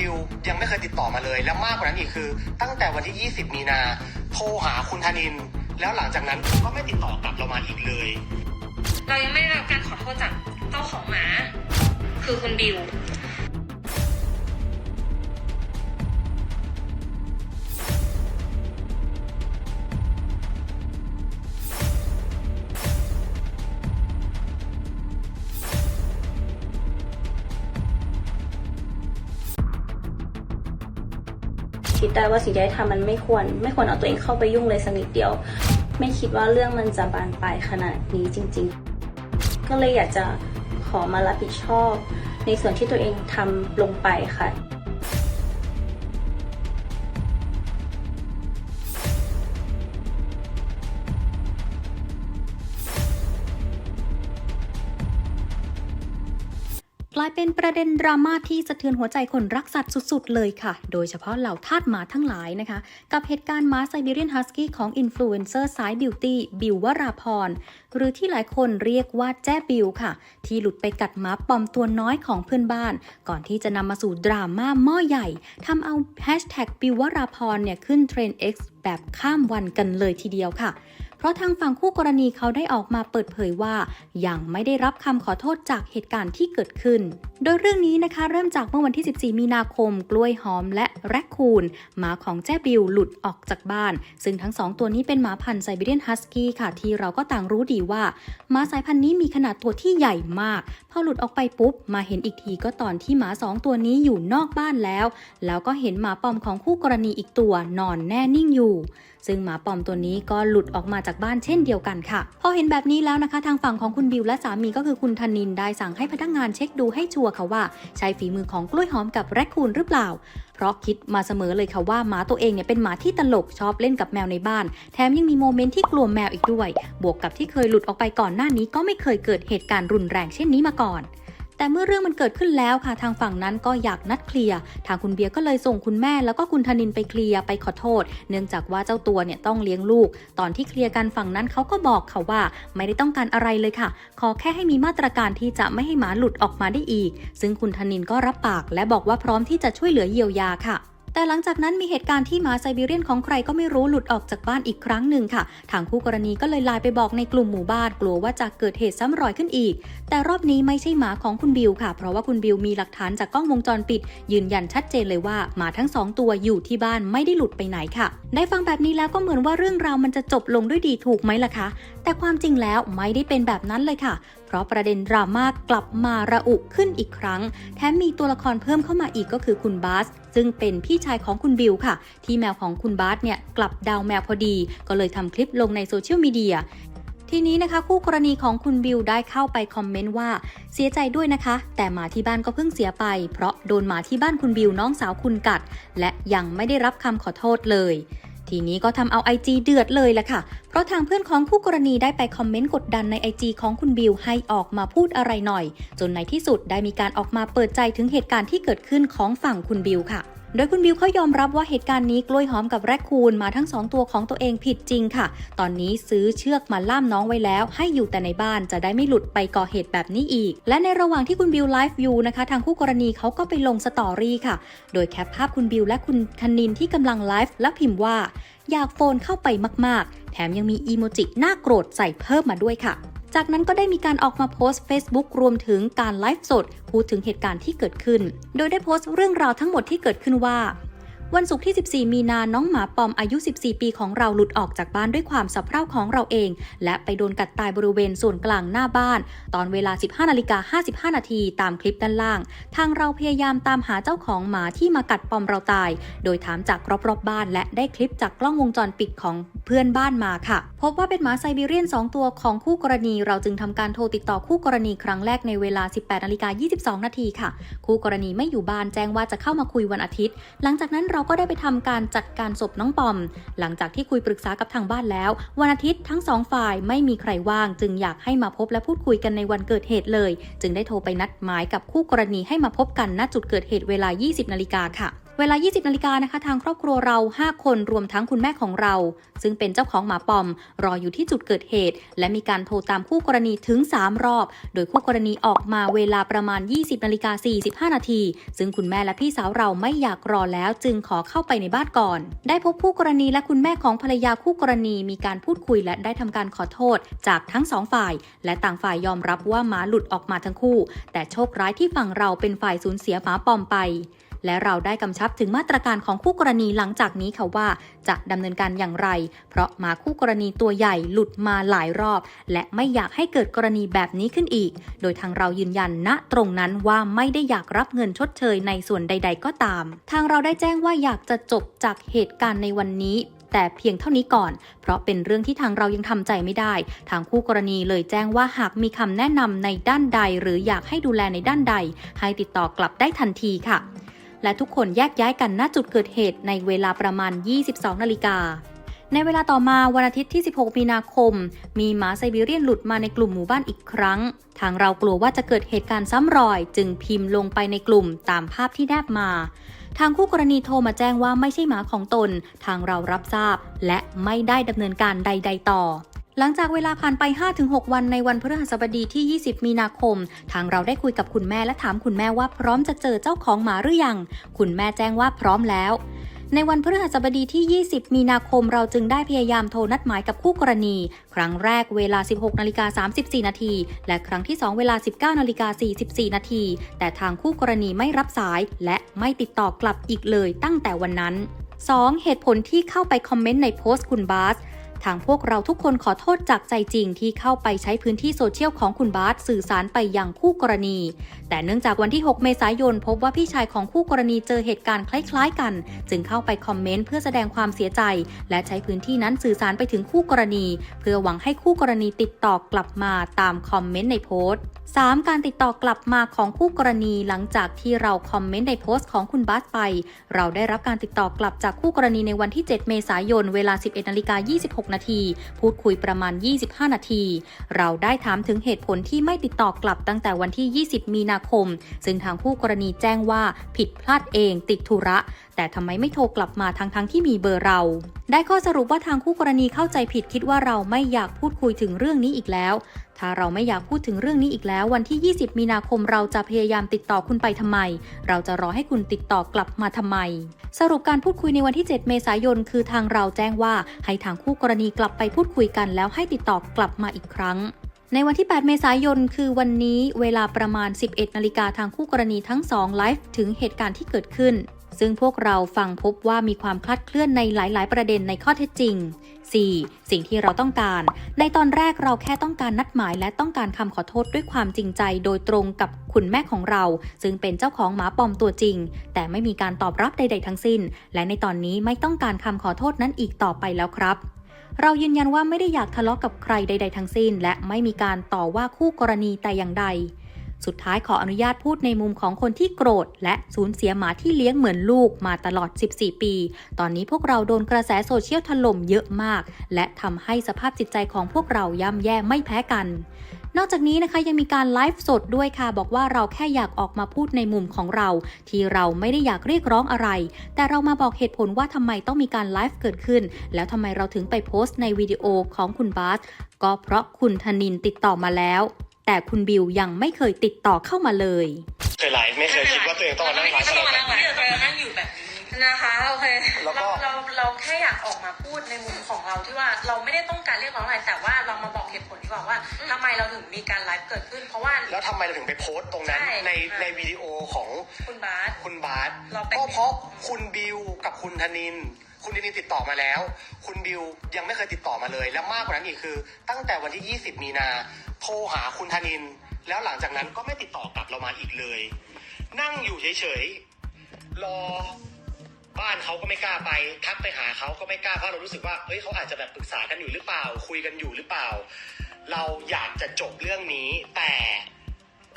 บิวยังไม่เคยติดต่อมาเลย และมากกว่านั้นอีกคือ ตั้งแต่วันที่ 20 มีนา โทรหาคุณธนิน แล้วหลังจากนั้นก็ไม่ติดต่อกลับเรามาอีกเลย เรายังไม่ได้รับการขอโทษจากเจ้าของหมา คือคุณบิว ได้ว่าสิ่งที่ได้ทำมันไม่ควร ไม่ควรเอาตัวเองเข้าไปยุ่งเลยสักนิดเดียว ไม่คิดว่าเรื่องมันจะบานปลายขนาดนี้จริง ๆ ก็เลยอยากจะขอมารับผิดชอบ ในส่วนที่ตัวเองทำลงไปค่ะ เป็นประเด็นดราม่าที่สะเทือนหัวใจคนรักสัตว์สุดๆ เลยค่ะ โดยเฉพาะเหล่าทาสหมาทั้งหลายนะคะ กับเหตุการณ์หมาไซบีเรียนฮัสกี้ของอินฟลูเอนเซอร์สายบิวตี้บิววราพร หรือที่หลายคนเรียกว่าแจ้บิวค่ะ ที่หลุดไปกัดหมาปอมตัวน้อยของเพื่อนบ้าน ก่อนที่จะนำมาสู่ดราม่าหม้อใหญ่ทำเอาแฮชแท็กบิววราพรเนี่ยขึ้นเทรนด์ X แบบข้ามวันกันเลยทีเดียวค่ะ เพราะทางฝั่งคู่กรณีเขาได้ออกมาเปิดเผยว่า ยังไม่ได้รับคำขอโทษจากเหตุการณ์ที่เกิดขึ้น โดยเรื่องนี้นะคะ เริ่มจากเมื่อวันที่ 14 มีนาคม กล้วยหอมและแรคคูนหมาของแจ้บิวหลุดออกจากบ้าน ซึ่งทั้งสองตัวนี้เป็นหมาพันธุ์ไซบีเรียนฮัสกี้ค่ะ ที่เราก็ต่างรู้ดีว่าหมาสายพันธุ์นี้มีขนาดตัวที่ใหญ่มาก พอหลุดออกไปปุ๊บ มาเห็นอีกทีก็ตอนที่หมาสองตัวนี้อยู่นอกบ้านแล้ว แล้วก็เห็นหมาปอมของคู่กรณีอีกตัวนอนแน่นิ่งอยู่ซึ่งหมาปอมตัวนี้ก็หลุดออกมาจากบ้านเช่นเดียวกันค่ะพอเห็นแบบนี้แล้วนะคะ ทางฝั่งของคุณบิวและสามีก็คือคุณธนินได้สั่งให้พนักงานเช็คดูให้ชัวร์ค่ะว่า ใช่ฝีมือของกล้วยหอมกับแรคคูนหรือเปล่า เพราะคิดมาเสมอเลยค่ะว่าหมาตัวเองเนี่ยเป็นหมาที่ตลกชอบเล่นกับแมวในบ้าน แถมยังมีโมเมนต์ที่กลัวแมวอีกด้วย บวกกับที่เคยหลุดออกไปก่อนหน้านี้ก็ไม่เคยเกิดเหตุการณ์รุนแรงเช่นนี้มาก่อน แต่เมื่อเรื่องมันเกิดขึ้นแล้วค่ะ ทางฝั่งนั้นก็อยากนัดเคลียร์ ทางคุณเบียร์ก็เลยส่งคุณแม่ แล้วก็คุณธนินไปเคลียร์ไปขอโทษ เนื่องจากว่าเจ้าตัวเนี่ยต้องเลี้ยงลูก ตอนที่เคลียร์กันฝั่งนั้นเขาก็บอกค่ะว่า ไม่ได้ต้องการอะไรเลยค่ะ ขอแค่ให้มีมาตรการที่จะไม่ให้หมาหลุดออกมาได้อีก ซึ่งคุณธนินก็รับปาก และบอกว่าพร้อมที่จะช่วยเหลือเยียวยาค่ะ แต่หลังจากนั้นมีเหตุการณ์ที่หมาไซบีเรียนของใครก็ไม่รู้หลุดออกจากบ้านอีกครั้งหนึ่งค่ะ ทางคู่กรณีก็เลยไลน์ไปบอกในกลุ่มหมู่บ้านกลัวว่าจะเกิดเหตุซ้ำรอยขึ้นอีก แต่รอบนี้ไม่ใช่หมาของคุณบิวค่ะ เพราะว่าคุณบิวมีหลักฐานจากกล้องวงจรปิด ยืนยันชัดเจนเลยว่าหมาทั้งสองตัวอยู่ที่บ้านไม่ได้หลุดไปไหนค่ะ ได้ฟังแบบนี้แล้วก็เหมือนว่าเรื่องราวมันจะจบลงด้วยดีถูกไหมล่ะคะ แต่ความจริงแล้วไม่ได้เป็นแบบนั้นเลยค่ะ เพราะประเด็นดราม่ากลับมาระอุขึ้นอีกครั้ง แถมมีตัวละครเพิ่มเข้ามาอีกก็คือคุณบาส ซึ่งเป็นพี่ชายของคุณบิวค่ะ ที่แมวของคุณบาสเนี่ยกลับดาวแมวพอดี ก็เลยทำคลิปลงในโซเชียลมีเดียทีนี้นะคะคู่กรณีของคุณบิวได้เข้าไปคอมเมนต์ว่า เสียใจด้วยนะคะ แต่หมาที่บ้านก็เพิ่งเสียไป เพราะโดนหมาที่บ้านคุณบิวน้องสาวคุณกัด และยังไม่ได้รับคำขอโทษเลย ทีนี้ก็ทำเอา IG เดือดเลยละค่ะ เพราะทางเพื่อนของคู่กรณีได้ไปคอมเมนต์กดดันใน IG ของคุณบิวให้ออกมาพูดอะไรหน่อย จนในที่สุดได้มีการออกมาเปิดใจถึงเหตุการณ์ที่เกิดขึ้นของฝั่งคุณบิวค่ะ โดยคุณบิวเขายอมรับว่าเหตุการณ์นี้กล้วยหอมกับแรคคูนมาทั้งสองตัวของตัวเองผิดจริงค่ะ ตอนนี้ซื้อเชือกมาล่ามน้องไว้แล้ว ให้อยู่แต่ในบ้านจะได้ไม่หลุดไปก่อเหตุแบบนี้อีก และในระหว่างที่คุณบิวไลฟ์อยู่นะคะ ทางคู่กรณีเขาก็ไปลงสตอรี่ค่ะ โดยแคปภาพคุณบิวและคุณธนินที่กำลังไลฟ์และพิมพ์ว่า อยากโฟนเข้าไปมาก ๆ แถมยังมีอีโมจิหน้าโกรธใส่เพิ่มมาด้วยค่ะ จากนั้นก็ได้มีการออกมาโพสต์ Facebook รวมถึงการไลฟ์สดพูดถึงเหตุการณ์ที่เกิดขึ้น โดยได้โพสต์เรื่องราวทั้งหมดที่เกิดขึ้นว่า วันศุกร์ที่ 14 มีนา น้องหมาปอมอายุ 14 ปีของเราหลุดออกจากบ้านด้วยความสับเพร่าของเราเอง และไปโดนกัดตายบริเวณส่วนกลางหน้าบ้าน ตอนเวลา 15นาฬิกา55 นาทีตามคลิปด้านล่าง ทางเราพยายามตามหาเจ้าของหมาที่มากัดปอมเราตาย โดยถามจากรอบๆบบ้าน และได้คลิปจากกล้องวงจรปิดของเพื่อนบ้านมาค่ะ พบว่าเป็นหมาไซบีเรียน 2 ตัวของคู่กรณี เราจึงทำการโทรติดต่อคู่กรณีครั้งแรกในเวลา 18นาฬิกา22 นาทีค่ะ คู่กรณีไม่อยู่บ้านแจ้งว่าจะเข้ามาคุยวันอาทิตย์ หลังจากนั้นเราก็ได้ไปทำการจัดการศพน้องปอม หลังจากที่คุยปรึกษากับทางบ้านแล้ว วันอาทิตย์ทั้งสองฝ่ายไม่มีใครว่าง จึงอยากให้มาพบและพูดคุยกันในวันเกิดเหตุเลย จึงได้โทรไปนัดหมายกับคู่กรณีให้มาพบกันณจุดเกิดเหตุเวลา 20นาฬิกาค่ะ เวลา 20 นาฬิกานะคะ ทางครอบครัวเรา 5 คนรวมทั้งคุณแม่ของเรา ซึ่งเป็นเจ้าของหมาปอม รออยู่ที่จุดเกิดเหตุ และมีการโทรตามคู่กรณีถึง 3 รอบ โดยคู่กรณีออกมาเวลาประมาณ 20 นาฬิกา 45 นาที ซึ่งคุณแม่และพี่สาวเราไม่อยากรอแล้ว จึงขอเข้าไปในบ้านก่อน ได้พบคู่กรณีและคุณแม่ของภรรยาคู่กรณีมีการพูดคุยและได้ทำการขอโทษ จากทั้งสองฝ่าย และต่างฝ่ายยอมรับว่าหมาหลุดออกมาทั้งคู่ แต่โชคร้ายที่ฝั่งเราเป็นฝ่ายสูญเสียหมาปอมไป และเราได้กำชับถึงมาตรการของคู่กรณีหลังจากนี้ค่ะว่า จะดำเนินการอย่างไร เพราะมาคู่กรณีตัวใหญ่หลุดมาหลายรอบ และไม่อยากให้เกิดกรณีแบบนี้ขึ้นอีก โดยทางเรายืนยันณตรงนั้นว่าไม่ได้อยากรับเงินชดเชยในส่วนใด ๆ ก็ตาม ทางเราได้แจ้งว่าอยากจะจบจากเหตุการณ์ในวันนี้แต่เพียงเท่านี้ก่อน เพราะเป็นเรื่องที่ทางเรายังทำใจไม่ได้ ทางคู่กรณีเลยแจ้งว่าหากมีคำแนะนำในด้านใด หรืออยากให้ดูแลในด้านใด ให้ติดต่อกลับได้ทันทีค่ะ และทุกคนแยกย้ายกันณจุดเกิดเหตุในเวลาประมาณ 22 นาฬิกาในเวลาต่อมาวันอาทิตย์ที่ 16 มีนาคม มีหมาไซบีเรียนหลุดมาในกลุ่มหมู่บ้านอีกครั้ง ทางเรากลัวว่าจะเกิดเหตุการณ์ซ้ำรอย จึงพิมพ์ลงไปในกลุ่มตามภาพที่แนบมา ทางคู่กรณีโทรมาแจ้งว่าไม่ใช่หมาของตน ทางเรารับทราบ และไม่ได้ดำเนินการใด ๆ ต่อ หลังจากเวลาผ่านไป 5-6 วันในวันพฤหัสบดีที่ 20 มีนาคม ทางเราได้คุยกับคุณแม่และถามคุณแม่ว่าพร้อมจะเจอเจ้าของหมาหรือยัง คุณแม่แจ้งว่าพร้อมแล้วในวันพฤหัสบดีที่ 20 มีนาคม เราจึงได้พยายามโทรนัดหมายกับคู่กรณี ครั้งแรกเวลา 16 นาฬิกา 34 นาที และครั้งที่ 2 เวลา 19 นาฬิกา 44 นาที แต่ทางคู่กรณีไม่รับสาย และไม่ติดต่อกลับอีกเลยตั้งแต่วันนั้น 2. เหตุผลที่เข้าไปคอมเมนต์ในโพสต์คุณบาส ทางพวกเราทุกคนขอโทษจากใจจริงที่เข้าไปใช้พื้นที่โซเชียลของคุณบาสสื่อสารไปยังคู่กรณี แต่เนื่องจากวันที่ 6 เมษายน พบว่าพี่ชายของคู่กรณีเจอเหตุการณ์คล้ายๆกัน จึงเข้าไปคอมเมนต์เพื่อแสดงความเสียใจ และใช้พื้นที่นั้นสื่อสารไปถึงคู่กรณี เพื่อหวังให้คู่กรณีติดต่อกลับมาตามคอมเมนต์ในโพสต์ 3. การติดต่อกลับมาของคู่กรณีหลังจากที่เราคอมเมนต์ในโพสต์ของคุณบาสไป เราได้รับการติดต่อกลับจากคู่กรณีในวันที่ 7 เมษายน เวลา 11นาฬิกา26นาที พูดคุยประมาณ 25 นาที เราได้ถามถึงเหตุผลที่ไม่ติดต่อกลับตั้งแต่วันที่ 20 มีนาคม ซึ่งทางคู่กรณีแจ้งว่าผิดพลาดเองติดธุระ แต่ทำไมไม่โทรกลับมาทั้งๆทที่มีเบอร์เรา ได้ข้อสรุปว่าทางคู่กรณีเข้าใจผิดคิดว่าเราไม่อยากพูดคุยถึงเรื่องนี้อีกแล้ว ถ้าเราไม่อยากพูดถึงเรื่องนี้อีกแล้ววันที่ 20 มีนาคมเราจะพยายามติดต่อคุณไปทำไม เราจะรอให้คุณติดต่อกลับมาทำไม สรุปการพูดคุยในวันที่ 7 เมษายน คือทางเราแจ้งว่าให้ทางคู่กรณีกลับไปพูดคุยกัน แล้วให้ติดต่อกลับมาอีกครั้งในวันที่ 8 เมษายน คือวันนี้เวลาประมาณ 11 นาฬิกาทางคู่กรณีทั้งสองไลฟ์ถึงเหตุการณ์ที่เกิดขึ้น ซึ่งพวกเราฟังพบว่ามีความคลาดเคลื่อนในหลาย ๆ ประเด็นในข้อเท็จจริง 4. สิ่งที่เราต้องการ ในตอนแรกเราแค่ต้องการนัดหมายและต้องการคำขอโทษด้วยความจริงใจโดยตรงกับคุณแม่ของเรา ซึ่งเป็นเจ้าของหมาปอมตัวจริง แต่ไม่มีการตอบรับใด ๆ ทั้งสิ้น และในตอนนี้ไม่ต้องการคำขอโทษนั้นอีกต่อไปแล้วครับเรายืนยันว่าไม่ได้อยากทะเลาะกับใครใด ๆ ทั้งสิ้น และไม่มีการต่อว่าคู่กรณีแต่อย่างใด สุดท้ายขออนุญาตพูดในมุมของคนที่โกรธ และสูญเสียหมาที่เลี้ยงเหมือนลูกมาตลอด 14 ปี ตอนนี้พวกเราโดนกระแสโซเชียลถล่มเยอะมาก และทำให้สภาพจิตใจของพวกเราย่ำแย่ไม่แพ้กันนอกจากนี้นะคะยังมีการไลฟ์สดด้วยค่ะ บอกว่าเราแค่อยากออกมาพูดในมุมของเรา ที่เราไม่ได้อยากเรียกร้องอะไร แต่เรามาบอกเหตุผลว่าทำไมต้องมีการไลฟ์เกิดขึ้น แล้วทำไมเราถึงไปโพสต์ในวิดีโอของคุณบาสก็เพราะคุณธนินติดต่อมาแล้ว แต่คุณบิวยังไม่เคยติดต่อเข้ามาเลย เคยไลฟ์ไม่เคยคิดว่าตัวเองต้องมานั่งไลฟ์ไม่อะไรต้องมาแบนั่บงไลนี้ฟ์เรานั่งอยู่แบบนี้นะคะโอเคแล้วก็ เราเราเราแค่อยากออกมาพูดในมุมของเราที่ว่าเราไม่ได้ต้องการเรียกร้องอะไรแต่ว่าเรามาบอกเหตุผลดีกว่าว่าทำไมเราถึงมีการไลฟ์เกิดขึ้น เพราะว่า แล้วทำไมเราถึงไปโพสต์ตรงนั้นใช่ ในค่ะในวิดีโอของคุณบาส คุณบาสเราเป็น ก็เพราะคุณบิวกับคุณธนิน คุณธนินติดต่อมาแล้ว คุณบิวยังไม่เคยติดต่อมาเลย และมากกว่านั้นอีกคือ ตั้งแต่วันที่ 20 มีนา โทรหาคุณธนิน แล้วหลังจากนั้นก็ไม่ติดต่อกลับเรามาอีกเลย นั่งอยู่เฉยๆรอบ้านเขาก็ไม่กล้าไปทักไปหาเขาก็ไม่กล้าเพราะเรารู้สึกว่าเฮ้ยเขาอาจจะแบบปรึกษากันอยู่หรือเปล่า คุยกันอยู่หรือเปล่า เราอยากจะจบเรื่องนี้ แต่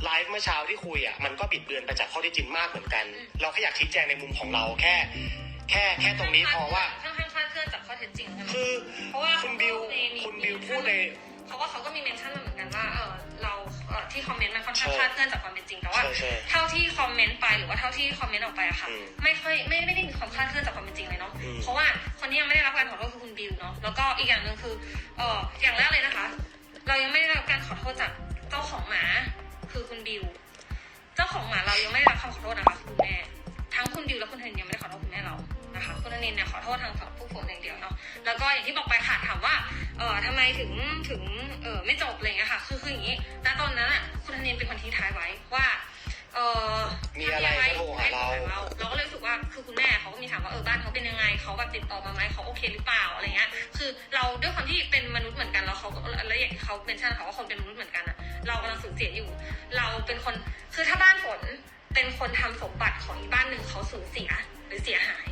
ไลฟ์เมื่อเช้าที่คุยอะมันก็บิดเบือนไปจากข้อที่จริงมากเหมือนกัน เราแค่อยากชี้แจงในมุมของเราแค่ แค่แค่ตรงนี้พอว่าค่อนข้างคลาดเคลื่อนจากข้อเท็จจริงใช่ไหมคือเพราะว่าคุณบิวเขาก็มีคุณบิวพูดในเพราะว่าเขาก็มีเมนชั่นมาเหมือนกันว่าเออเราเออ่อที่คอมเมนต์มันค่อนข้างใช่คลาดเคลื่อนจากความเป็นจริงแต่ว่าใช่ใช่เท่าที่คอมเมนต์ไปหรือว่าเท่าที่คอมเมนต์ออกไปอะค่ะอืมไม่ค่อยไม่ไม่ได้มีความคลาดเคลื่อนจากความเป็นจริงเลยเนาะอืมเพราะว่าคนที่ยังไม่ได้รับการขอโทษคือคุณบิวเนาะแล้วก็อีกอย่างหนึ่งคือเอ่ออย่างแรกเลยนะคะ เรายังไม่ได้รับการขอโทษจากเจ้าของหมาคือคุณบิวเจ้าของหมาเรายังไม่ได้รับคำขอโทษนะคะคือคุณแม่ทั้งคุณบิวและคุณธนินยังไม่ได้ขอโทษคุณแม่เรา นะคะคุณธนินเนี่ยขอโทษทางฝั่งผู้ฝนอย่างเดียวเนาะแล้วก็อย่างที่บอกไปค่ะถามว่าเออทำไมถึงถึงเออไม่จบอะไรอย่างเงี้ยค่ะ คือคืออย่างนี้ณตอนนั้นอะคุณธนินเป็นคนทิ้งท้ายไว้ว่าเออมีอะไรก็โทรหาเราเราก็เลยรู้สึกว่าคือคุณแม่เขาก็มีถามว่าเออบ้านเขาเป็นยังไงเขาแบบติดต่อมาไหมเขาโอเคหรือเปล่าอะไรเงี้ยคือเราด้วยความที่เป็นมนุษย์เหมือนกันแล้วเขาก็แล้วอย่างที่เขาเป็นชาติเขาว่าคนเป็นมนุษย์เหมือนกันอะเรากำลังสูญเสียอยู่ เราเป็นคนคือถ้าบ้านฝนเป็นคนทำสมบัติของอีกบ้านหนึ่งเขาสูญเสียหรือเสียหาย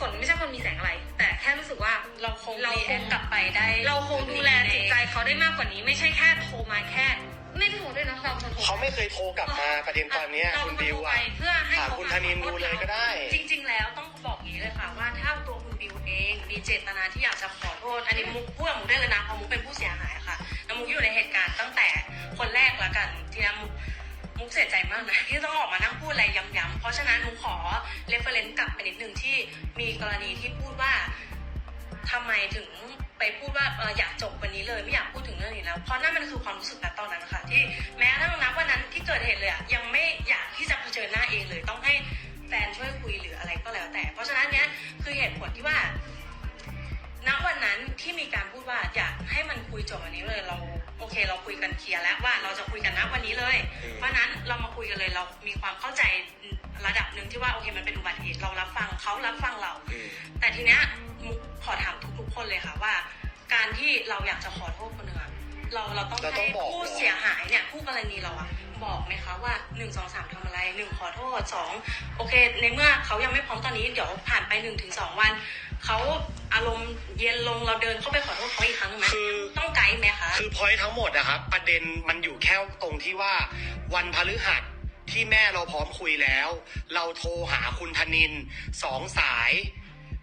ฝนไม่ใช่คนมีแสงอะไร แต่แค่รู้สึกว่าเราคงเรารีคแองคกลับไปได้ เราคงดูแลจิตใจเขาได้มากกว่านี้ ไม่ใช่แค่โทรมาแค่ ไม่ได้โทรด้วยนะเราเป็นคนโทรเขาไม่เคยโทรกลับมาประเด็นตอนเนี้ยเราคุณเป็นบิวโทรไปอะเพื่อให้ถามเขาคุณธนินดูเลยก็ได้ จริง ๆ แล้วต้องบอกอย่างนี้เลยค่ะว่าถ้าตัวคุณบิวเองมีเจตนาที่อยากจะขอโทษอันนี้มุกพูดกับมุกได้เลยนะเพราะมุกเป็นผู้เสียหายค่ะแล้วมุกอยู่ในเหตุการณ์ตั้งแต่คนแรกละกันทีนี้มุก มุกเสียใจมากนะที่ต้องออกมานั่งพูดอะไรย้ำๆ เพราะฉะนั้นมุกขอเรฟเฟรนซ์กลับไปนิดนึงที่มีกรณีที่พูดว่าทำไมถึงไปพูดว่าอยากจบวันนี้เลยไม่อยากพูดถึงเรื่องนี้แล้ว เพราะนั่นมันคือความรู้สึกณตอนนั้นค่ะที่แม้กระทั่งนับวันนั้นที่เกิดเหตุเลยยังไม่อยากที่จะเผชิญหน้าเองเลย ต้องให้แฟนช่วยคุยหรืออะไรก็แล้วแต่ เพราะฉะนั้นเนี้ยคือเหตุผลที่ว่า ณวันนั้นที่มีการพูดว่าอยากให้มันคุยจบวันนี้เลยเราโอเค เราคุยกันเคลียร์แล้วว่าเราจะคุยกันณวันนี้เลยอืมเพราะฉะนั้นเรามาคุยกันเลยเรามีความเข้าใจระดับหนึ่งที่ว่าโอเคมันเป็นอุบัติเหตุเรารับฟังเขารับฟังเราอืมแต่ทีเนี้ยมุกขอถามทุกๆคนเลยค่ะว่า การที่เราอยากจะขอโทษคนหนึ่งอะเราเราต้องเราต้อให้งบอกผู้เสียหายเนี่ยผู้กรณีเราอะบอกไหมคะว่าหนึ่งสองสามทำอะไรหนึ่งขอโทษสองโอเค ในเมื่อเขายังไม่พร้อมตอนนี้เดี๋ยวผ่านไปหนึ่งถึงสองวัน เขาอารมณ์เย็นลงเราเดินเข้าไปขอโทษเขาอีกครั้งหนึ่งไหมคือ ต้องไกด์ไหมคะ คือพอยทั้งหมดนะครับ ประเด็นมันอยู่แค่ตรงที่ว่าวันพฤหัสที่แม่เราพร้อมคุยแล้ว เราโทรหาคุณธนินสองสาย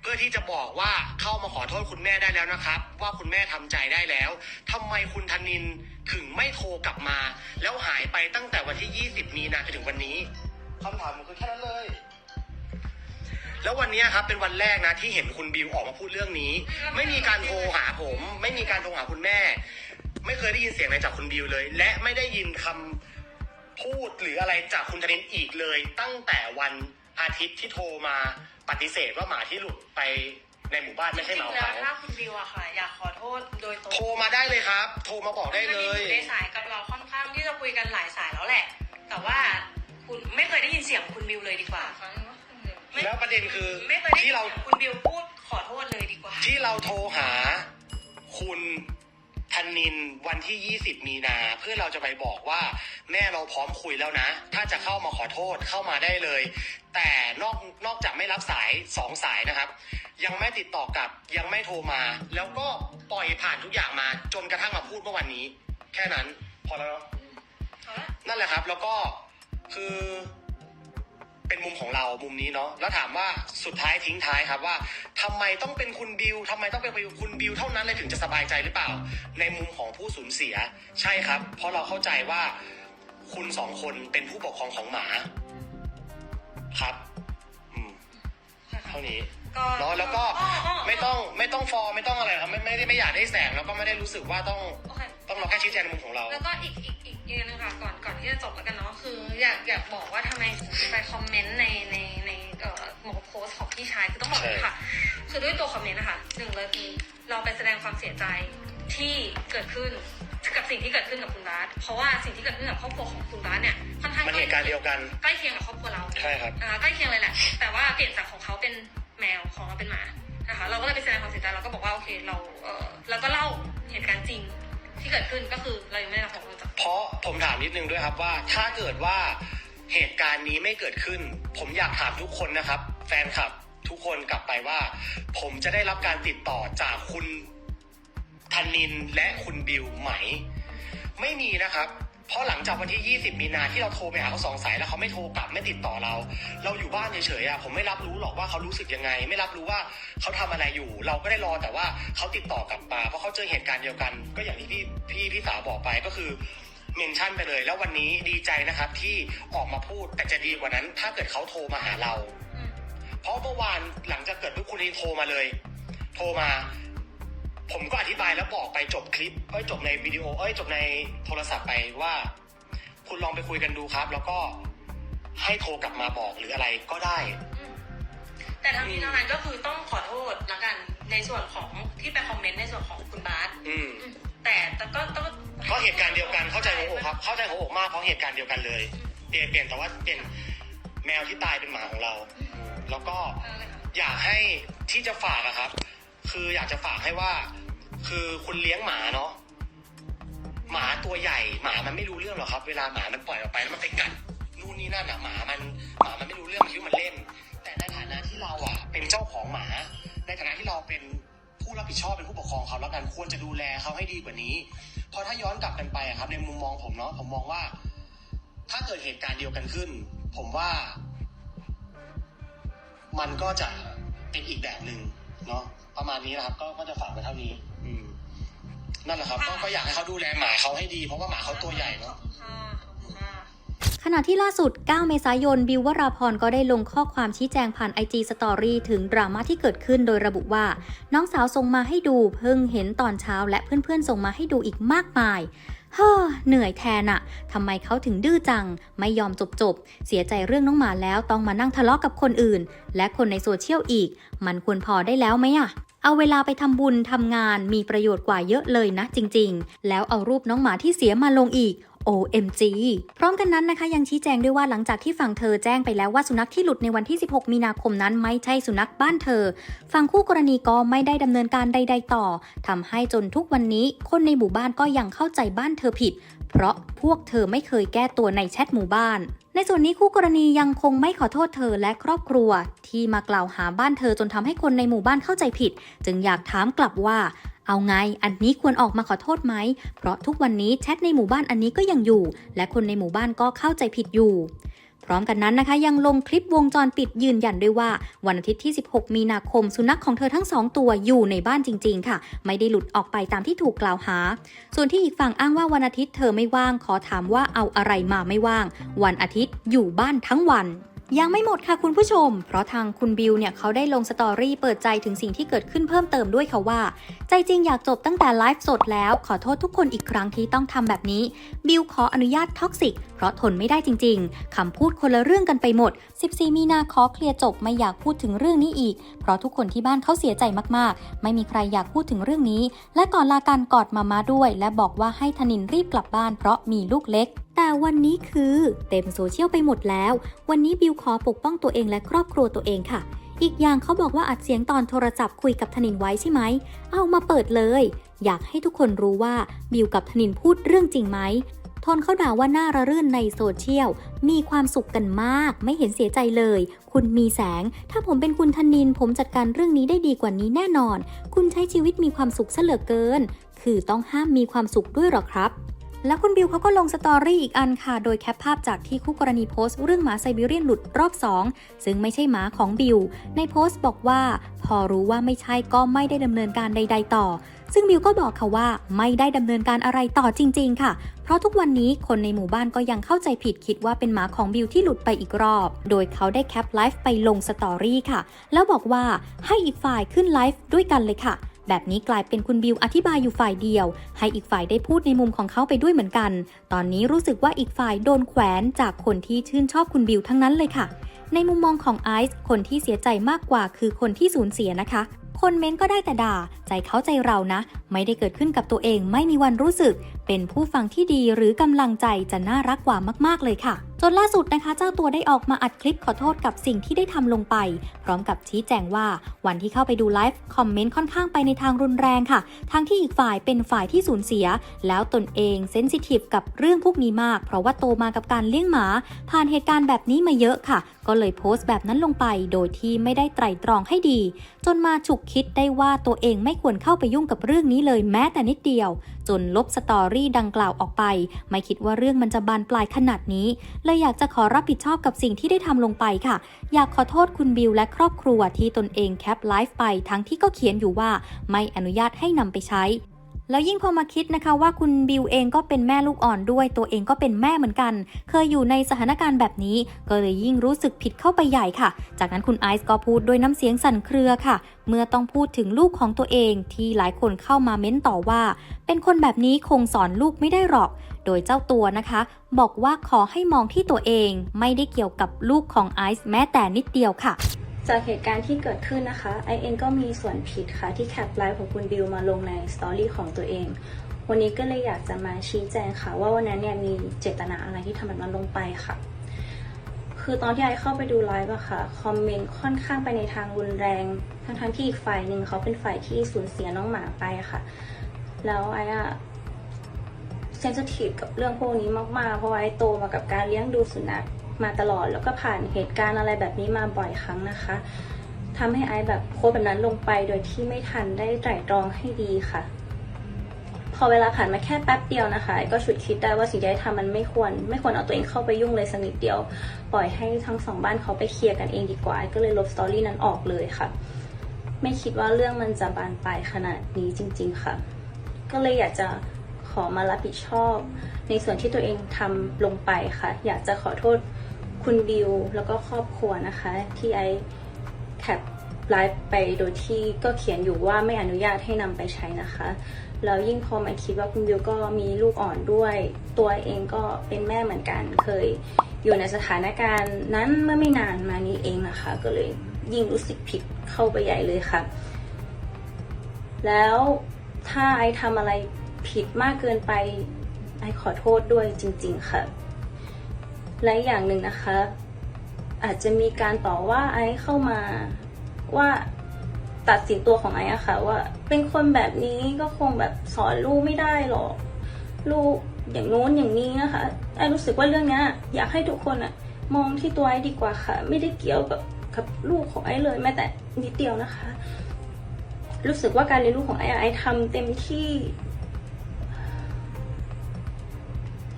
เพื่อที่จะบอกว่าเข้ามาขอโทษคุณแม่ได้แล้วนะครับ ว่าคุณแม่ทำใจได้แล้วทำไมคุณธนินถึงไม่โทรกลับมา แล้วหายไปตั้งแต่วันที่ 20 มีนาจนถึงวันนี้คำถามมันคือแค่นั้นเลย แล้ววันเนี้ยครับเป็นวันแรกนะที่เห็นคุณบิวออกมาพูดเรื่องนี้ ไม่มีการโทรหาผม ไม่มีการโทรหาคุณแม่ ไม่เคยได้ยินเสียงอะไรจากคุณบิวเลย และไม่ได้ยินคำพูดหรืออะไรจากคุณธนินอีกเลย ตั้งแต่วันอาทิตย์ที่โทรมาปฏิเสธว่าหมาที่หลุดไปในหมู่บ้านไม่ใช่หมาของแล้วเขาถ้าคุณบิวอะค่ะ อยากขอโทษโดยตรงโทรมาได้เลยครับ โทรมาบอกได้เลยคุณธนินอยู่ในสายกับเราค่อนข้างที่จะคุยกันหลายสายแล้วแหละ แต่ว่าคุณไม่เคยได้ยินเสียงคุณบิวเลยดีกว่าไม่ แล้วประเด็นคือไม่เคยได้ยิที่นเราเสียงคุณบิวพูดขอโทษเลยดีกว่า ที่เราโทรหาคุณธนินวันที่ 20 มีนา เพื่อเราจะไปบอกว่า แม่เราพร้อมคุยแล้วนะ ถ้าจะเข้ามาขอโทษเข้ามาได้เลย แต่นอกนอกจากไม่รับสายสองสายนะครับ ยังไม่ติดต่อกลับยังไม่โทรมา แล้วก็ปล่อยผ่านทุกอย่างมา จนกระทั่งมาพูดเมื่อวันนี้ แค่นั้น พอแล้วเนอะนั่นแหละครับ แล้วก็คือ เป็นมุมของเรามุมนี้เนาะแล้วถามว่าสุดท้ายทิ้งท้ายครับว่าทำไมต้องเป็นคุณบิวทำไมต้องเป็นคุณบิวเท่านั้นเลยถึงจะสบายใจหรือเปล่า ในมุมของผู้สูญเสีย ใช่ครับ เพราะเราเข้าใจว่าคุณสองคนเป็นผู้ปกครองของหมา ครับอืมเท่านี้ก็เนาะแล้วก็อ๋ออ๋อไม่ต้องไม่ต้องฟอร์ไม่ต้องอะไรครับไม่ไม่ได้ไม่อยากได้แสงแล้วก็ไม่ได้รู้สึกว่าต้องโอเคต้องเราแค่ชี้แจงในมุมของเรา แล้วก็อีกอีก อีกอีกอันหนึงค่ะก่อนก่อนที่จะจบแล้วกันเนาะคืออยากอยากบอกว่าทำไมถึงไปคอมเมนต์ในในในเอ่อหมอโพสต์ของพี่ชายคือต้องบอกเลยค่ะ คือด้วยตัวคอมเมนต์นะคะหนึ่งเลยคือเราไปแสดงความเสียใจที่เกิดขึ้นกับสิ่งที่เกิดขึ้นกับคุณบาสเพราะว่าสิ่งที่เกิดขึ้นกับครอบครัวของคุณบาสเนี่ยค่อนข้างมันเหตุการณ์เดียวกันใกล้เคียงกับครอบครัวเราใช่ครับอ่าใกล้เคียงเลยแหละแต่ว่าเปลี่ยนจากของเขาเป็นแมวของเราเป็นหมานะคะเราก็เลยไปแสดงความเสียใจเราก็บอกว่าโอเคเราเออเราก็เล่าเหตุการณ์จริง ที่เกิดขึ้นก็คือเรายังไม่ได้รับของเราจากเพราะผมถามนิดนึงด้วยครับว่า ถ้าเกิดว่าเหตุการณ์นี้ไม่เกิดขึ้น ผมอยากถามทุกคนนะครับ แฟนคลับทุกคนกลับไปว่า ผมจะได้รับการติดต่อจากคุณธนินและคุณบิวไหม ไม่มีนะครับ เพราะหลังจากวันที่ 20 มีนาที่เราโทรไปหาเขาสองสายแล้วเขาไม่โทรกลับไม่ติดต่อเรา เราอยู่บ้านเฉยๆอะผมไม่รับรู้หรอกว่าเขารู้สึกยังไง ไม่รับรู้ว่าเขาทำอะไรอยู่ เราก็ได้รอแต่ว่าเขาติดต่อกลับมาเพราะเขาเจอเหตุการณ์เดียวกัน ก็อย่างที่พี่พี่พี่สาวบอกไปก็คือเมนชั่นไปเลย แล้ววันนี้ดีใจนะครับที่ออกมาพูดแต่จะดีกว่านั้น ถ้าเกิดเขาโทรมาหาเราอืมเพราะเมื่อวานหลังจากเกิดปุ๊บคุณนีโทรมาเลย โทรมา ผมก็อธิบายแล้วบอกไปจบคลิปเอ้ยจบในวิดีโอเอ้ยจบในโทรศัพท์ไปว่า คุณลองไปคุยกันดูครับ แล้วก็ให้โทรกลับมาบอกหรืออะไรก็ได้อืมแต่ทั้งนี้ทั้งนั้นก็คือต้องขอโทษละกันในส่วนของที่ไปคอมเมนต์ในส่วนของคุณบาสอืมแต่แต่ก็ต้องเพราะเหตุการณ์เดียวกันเข้าใจหัวอกครับ เข้าใจหัวอกมากเพราะเหตุการณ์เดียวกันเลยเปลี่ยนเปลี่ยนแต่ว่าเปลี่ยนแมวที่ตายเป็นหมาของเรา แล้วก็เออเลยค่ะอยากให้ที่จะฝากอะครับ คืออยากจะฝากให้ว่า คือคุณเลี้ยงหมาเนาะหมาตัวใหญ่หมามันไม่รู้เรื่องหรอกครับ เวลาหมามันปล่อยออกไปแล้วมันไปกัดนู่นนี่นั่นอะหมามันหมามันไม่รู้เรื่องมันคิดมันเล่น แต่ในฐานะที่เราอะเป็นเจ้าของหมา ในฐานะที่เราเป็นผู้รับผิดชอบเป็นผู้ปกครองเขาแล้วกันควรจะดูแลเขาให้ดีกว่านี้ เพราะถ้าย้อนกลับกันไปอะครับ ในมุมมองผมเนาะผมมองว่า ถ้าเกิดเหตุการณ์เดียวกันขึ้น ผมว่า มันก็จะเป็นอีกแบบหนึ่งเนาะ ประมาณนี้นะครับ ก็ก็จะฝากไว้เท่านี้ อืม นั่นแหละครับก็ก็อยากให้เขาดูแลหมาเขาให้ดี เพราะว่าหมาเขาตัวใหญ่เนาะค่ะขอบคุณค่ะขณะที่ล่าสุด 9 เมษายน บิววราพรก็ได้ลงข้อความชี้แจงผ่าน IG Story ถึงดราม่าที่เกิดขึ้นโดยระบุว่า น้องสาวส่งมาให้ดูเพิ่งเห็นตอนเช้าและเพื่อนๆส่งมาให้ดูอีกมากมาย เฮ้อเหนื่อยแทนอะทำไมเขาถึงดื้อจัง ไม่ยอมจบจบๆเสียใจเรื่องน้องหมาแล้วต้องมานั่งทะเลาะกับคนอื่น และคนในโซเชียลอีก มันควรพอได้แล้วไหมอะ เอาเวลาไปทำบุญทำงานมีประโยชน์กว่าเยอะเลยนะจริง ๆ แล้วเอารูปน้องหมาที่เสียมาลงอีก OMG พร้อมกันนั้นนะคะยังชี้แจงด้วยว่าหลังจากที่ฝั่งเธอแจ้งไปแล้วว่าสุนัขที่หลุดในวันที่ 16 มีนาคมนั้นไม่ใช่สุนัขบ้านเธอ ฝั่งคู่กรณีก็ไม่ได้ดำเนินการใด ๆ ต่อทำให้จนทุกวันนี้คนในหมู่บ้านก็ยังเข้าใจบ้านเธอผิด เพราะพวกเธอไม่เคยแก้ตัวในแชทหมู่บ้านในส่วนนี้คู่กรณียังคงไม่ขอโทษเธอและครอบครัว ที่มากล่าวหาบ้านเธอจนทำให้คนในหมู่บ้านเข้าใจผิด จึงอยากถามกลับว่า เอาไง อันนี้ควรออกมาขอโทษไหม เพราะทุกวันนี้แชทในหมู่บ้านอันนี้ก็ยังอยู่ และคนในหมู่บ้านก็เข้าใจผิดอยู่ พร้อมกันนั้นนะคะ ยังลงคลิปวงจรปิดยืนยันด้วยว่า วันอาทิตย์ที่ 16 มีนาคม สุนัขของเธอทั้งสองตัวอยู่ในบ้านจริง ๆ ค่ะ ไม่ได้หลุดออกไปตามที่ถูกกล่าวหา ส่วนที่อีกฝั่งอ้างว่าวันอาทิตย์เธอไม่ว่างขอถามว่าเอาอะไรมาไม่ว่าง วันอาทิตย์อยู่บ้านทั้งวัน ยังไม่หมดค่ะคุณผู้ชม เพราะทางคุณบิวเนี่ยเขาได้ลงสตอรี่เปิดใจถึงสิ่งที่เกิดขึ้นเพิ่มเติมด้วยค่ะว่า ใจจริงอยากจบตั้งแต่ไลฟ์สดแล้ว ขอโทษทุกคนอีกครั้งที่ต้องทำแบบนี้ บิวขออนุญาตท็อกซิก เพราะทนไม่ได้จริง ๆคำพูดคนละเรื่องกันไปหมด 14 มีนาขอเคลียร์จบไม่อยากพูดถึงเรื่องนี้อีก เพราะทุกคนที่บ้านเขาเสียใจมากๆ ไม่มีใครอยากพูดถึงเรื่องนี้ และก่อนลาการกอดมามาด้วย และบอกว่าให้ธนินรีบกลับบ้าน เพราะมีลูกเล็ก แต่วันนี้คือเต็มโซเชียลไปหมดแล้ว วันนี้บิวขอปกป้องตัวเองและครอบครัวตัวเองค่ะ อีกอย่างเขาบอกว่าอัดเสียงตอนโทรศัพท์คุยกับธนินไว้ใช่ไหม เอามาเปิดเลย อยากให้ทุกคนรู้ว่าบิวกับธนินพูดเรื่องจริงไหมทนเขาด่าว่าหน้าระรื่นในโซเชียล มีความสุขกันมาก ไม่เห็นเสียใจเลย คุณมีแสง ถ้าผมเป็นคุณธนิน ผมจัดการเรื่องนี้ได้ดีกว่านี้แน่นอน คุณใช้ชีวิตมีความสุขเหลือเกิน คือต้องห้ามมีความสุขด้วยหรอครับ แล้วคุณบิวเขาก็ลงสตอรี่อีกอันค่ะ โดยแคปภาพจากที่คู่กรณีโพสต์เรื่องหมาไซบีเรียนหลุดรอบ 2 ซึ่งไม่ใช่หมาของบิว ในโพสต์บอกว่า พอรู้ว่าไม่ใช่ก็ไม่ได้ดำเนินการใด ๆ ต่อ ซึ่งบิวก็บอกค่ะว่าไม่ได้ดำเนินการอะไรต่อจริง ๆ ค่ะ เพราะทุกวันนี้คนในหมู่บ้านก็ยังเข้าใจผิดคิดว่าเป็นหมาของบิวที่หลุดไปอีกรอบ โดยเขาได้แคปไลฟ์ไปลงสตอรี่ค่ะ แล้วบอกว่าให้อีกฝ่ายขึ้นไลฟ์ด้วยกันเลยค่ะ แบบนี้กลายเป็นคุณบิวอธิบายอยู่ฝ่ายเดียว ให้อีกฝ่ายได้พูดในมุมของเขาไปด้วยเหมือนกัน ตอนนี้รู้สึกว่าอีกฝ่ายโดนแขวนจากคนที่ชื่นชอบคุณบิวทั้งนั้นเลยค่ะ ในมุมมองของไอซ์คนที่เสียใจมากกว่าคือคนที่สูญเสียนะคะคนเม้นก็ได้แต่ด่า ใจเขาใจเรานะ ไม่ได้เกิดขึ้นกับตัวเองไม่มีวันรู้สึก เป็นผู้ฟังที่ดีหรือกำลังใจจะน่ารักกว่ามากๆเลยค่ะ จนล่าสุดนะคะเจ้าตัวได้ออกมาอัดคลิปขอโทษกับสิ่งที่ได้ทำลงไป พร้อมกับชี้แจงว่าวันที่เข้าไปดูไลฟ์คอมเมนต์ค่อนข้างไปในทางรุนแรงค่ะ ทั้งที่อีกฝ่ายเป็นฝ่ายที่สูญเสีย แล้วตนเองเซนซิทีฟกับเรื่องพวกนี้มาก เพราะว่าโตมากับการเลี้ยงหมา ผ่านเหตุการณ์แบบนี้มาเยอะค่ะ ก็เลยโพสต์แบบนั้นลงไปโดยที่ไม่ได้ไตร่ตรองให้ดี จนมาฉุกคิดได้ว่าตัวเองไม่ควรเข้าไปยุ่งกับเรื่องนี้เลยแม้แต่นิดเดียว จนลบสตอรี่ดังกล่าวออกไป ไม่คิดว่าเรื่องมันจะบานปลายขนาดนี้เลยอยากจะขอรับผิดชอบกับสิ่งที่ได้ทำลงไปค่ะ อยากขอโทษคุณบิวและครอบครัวที่ตนเองแคปไลฟ์ไปทั้งที่ก็เขียนอยู่ว่าไม่อนุญาตให้นำไปใช้ แล้วยิ่งพอมาคิดนะคะว่าคุณบิวเองก็เป็นแม่ลูกอ่อนด้วย ตัวเองก็เป็นแม่เหมือนกัน เคยอยู่ในสถานการณ์แบบนี้ ก็เลยยิ่งรู้สึกผิดเข้าไปใหญ่ค่ะ จากนั้นคุณไอซ์ก็พูดด้วยน้ำเสียงสั่นเครือค่ะ เมื่อต้องพูดถึงลูกของตัวเองที่หลายคนเข้ามาเม้นต่อว่า เป็นคนแบบนี้คงสอนลูกไม่ได้หรอก โดยเจ้าตัวนะคะ บอกว่าขอให้มองที่ตัวเอง ไม่ได้เกี่ยวกับลูกของไอซ์แม้แต่นิดเดียวค่ะ จากเหตุการณ์ที่เกิดขึ้นนะคะไอเองก็มีส่วนผิดค่ะที่แคปไลฟ์ของคุณบิวมาลงในสตอรี่ของตัวเอง วันนี้ก็เลยอยากจะมาชี้แจงค่ะ ว่าวันนั้นเนี่ยมีเจตนาอะไรที่ทำแบบนั้นลงไปค่ะ คือตอนที่ไอเข้าไปดูไลฟ์อะค่ะคอมเมนต์ค่อนข้างไปในทางรุนแรง ทั้งๆที่อีกฝ่ายหนึ่งเขาเป็นฝ่ายที่สูญเสียน้องหมาไปค่ะ แล้วไออะเซนซิทีฟกับเรื่องพวกนี้มากๆ เพราะไอโตมากับการเลี้ยงดูสุนัข มาตลอดแล้วก็ผ่านเหตุการณ์อะไรแบบนี้มาบ่อยครั้งนะคะทำให้ไอแบบโพสต์แบบนั้นลงไปโดยที่ไม่ทันได้ไตร่ตรองให้ดีค่ะ พอเวลาผ่านมาแค่แป๊บเดียวนะคะไอก็ฉุดคิดได้ว่าสิ่งที่ไอทำมันไม่ควร ไม่ควรเอาตัวเองเข้าไปยุ่งเลยสักนิดเดียว ปล่อยให้ทั้งสองบ้านเขาไปเคลียร์กันเองดีกว่าไอก็เลยลบสตอรี่นั้นออกเลยค่ะ ไม่คิดว่าเรื่องมันจะบานปลายขนาดนี้จริง ๆ ค่ะ ก็เลยอยากจะขอมารับผิดชอบ ในส่วนที่ตัวเองทำลงไปค่ะ อยากจะขอโทษคุณบิวแล้วก็ครอบครัวนะคะ ที่ไอแคปไลฟ์ไปโดยที่ก็เขียนอยู่ว่าไม่อนุญาตให้นำไปใช้นะคะ แล้วยิ่งพอมาคิดว่าคุณบิวก็มีลูกอ่อนด้วย ตัวเองก็เป็นแม่เหมือนกัน เคยอยู่ในสถานการณ์นั้นเมื่อไม่นานมานี้เองนะคะ ก็เลยยิ่งรู้สึกผิดเข้าไปใหญ่เลยค่ะ แล้วถ้าไอทำอะไรผิดมากเกินไป ไอขอโทษด้วยจริง ๆ ค่ะ และอย่างหนึ่งนะคะ อาจจะมีการต่อว่าไอเข้ามาว่าตัดสินตัวของไออะค่ะ ว่าเป็นคนแบบนี้ก็คงแบบสอนลูกไม่ได้หรอก ลูกอย่างโน้นอย่างนี้นะคะไอรู้สึกว่าเรื่องนี้อยากให้ทุกคนอะมองที่ตัวไอดีกว่าค่ะ ไม่ได้เกี่ยวกับกับลูกของไอเลยแม้แต่นิดเดียวนะคะ รู้สึกว่าการเลี้ยงลูกของไอไอทำเต็มที่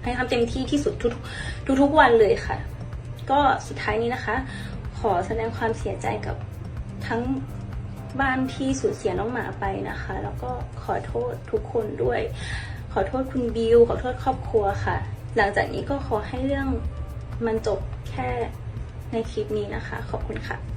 ไอทำเต็มที่ที่สุดทุกทุกทุกวันเลยค่ะ ก็สุดท้ายนี้นะคะ ขอแสดงความเสียใจกับทั้งบ้านที่สูญเสียน้องหมาไปนะคะ แล้วก็ขอโทษทุกคนด้วย ขอโทษคุณบิวขอโทษครอบครัวค่ะ หลังจากนี้ก็ขอให้เรื่องมันจบแค่ในคลิปนี้นะคะ ขอบคุณค่ะ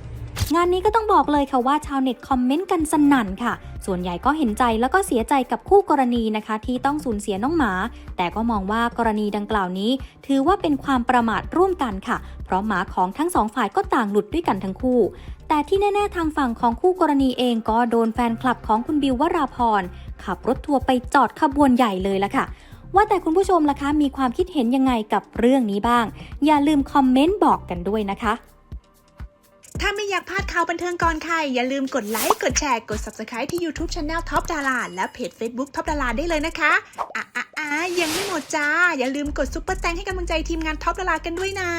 งานนี้ก็ต้องบอกเลยค่ะว่าชาวเน็ตคอมเมนต์กันสนั่นค่ะ ส่วนใหญ่ก็เห็นใจแล้วก็เสียใจกับคู่กรณีนะคะ ที่ต้องสูญเสียน้องหมา แต่ก็มองว่ากรณีดังกล่าวนี้ ถือว่าเป็นความประมาทร่วมกันค่ะ เพราะหมาของทั้งสองฝ่ายก็ต่างหลุดด้วยกันทั้งคู่ แต่ที่แน่ ๆ ทางฝั่งของคู่กรณีเองก็โดนแฟนคลับของคุณบิววราพรขับรถทัวร์ไปจอดขบวนใหญ่เลยละค่ะว่าแต่คุณผู้ชมล่ะคะ มีความคิดเห็นยังไงกับเรื่องนี้บ้าง อย่าลืมคอมเมนต์บอกกันด้วยนะคะ ถ้าไม่อยากพลาดข่าวบันเทิงก่อนใคร อย่าลืมกดไลค์ กดแชร์ กด Subscribe ที่ YouTube Channel Top ดาราและเพจ Facebook Top ดาราได้เลยนะคะอะอะอะยังไม่หมดจ้า อย่าลืมกดซุปเปอร์แตงให้กำลังใจทีมงาน Top ดารากันด้วยนะ